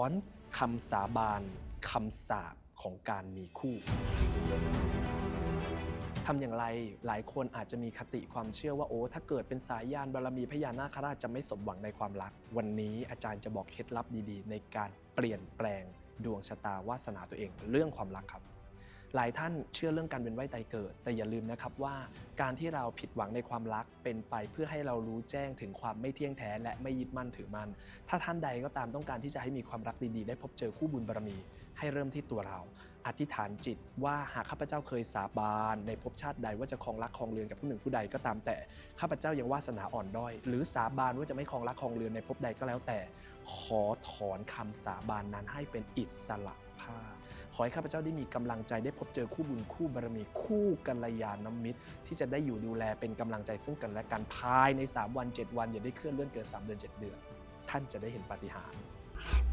อนคำสาบานคำสาบของการมีคู่ทำอย่างไรหลายคนอาจจะมีคติความเชื่อว่าโอ้ถ้าเกิดเป็นสายยานบารมีพญานาคราชจะไม่สมหวังในความรัก วันนี้อาจารย์จะบอกเคล็ดลับดีๆ ในการเปลี่ยนแปลงดวงชะตาวาสนาตัวเองเรื่องความรักครับ หลายท่านเชื่อเรื่องการเป็นว่ายตายเกิด แต่อย่าลืมนะครับว่าการที่เราผิดหวังในความรักเป็นไปเพื่อให้เรารู้แจ้งถึงความไม่เที่ยงแท้และไม่ยึดมั่นถือมั่นถ้าท่านใดก็ตามต้องการที่จะให้มีความรักดีๆ ได้พบเจอคู่บุญบารมีให้เริ่มที่ตัวเรา อธิษฐานจิตว่าหากข้าพเจ้าเคยสาบานในภพชาติใดว่าจะครองรักครองเรือนกับผู้หนึ่งผู้ใดก็ตามแต่ข้าพเจ้ายังวาสนาอ่อนด้อย หรือสาบานว่าจะไม่ครองรักครองเรือนในภพใดก็แล้วแต่ ขอถอนคำสาบานนั้นให้เป็นอิสระภาพขอให้ข้าพเจ้าได้มีกำลังใจได้พบเจอคู่บุญคู่บารมีคู่กัลยาณมิตร ที่จะได้อยู่ดูแลเป็นกำลังใจซึ่งกันและกันภายใน 3 วัน 7 วัน อย่าได้เคลื่อนเลื่อนเกิน 3 เดือน 7 เดือน ท่านจะได้เห็นปาฏิหาริย์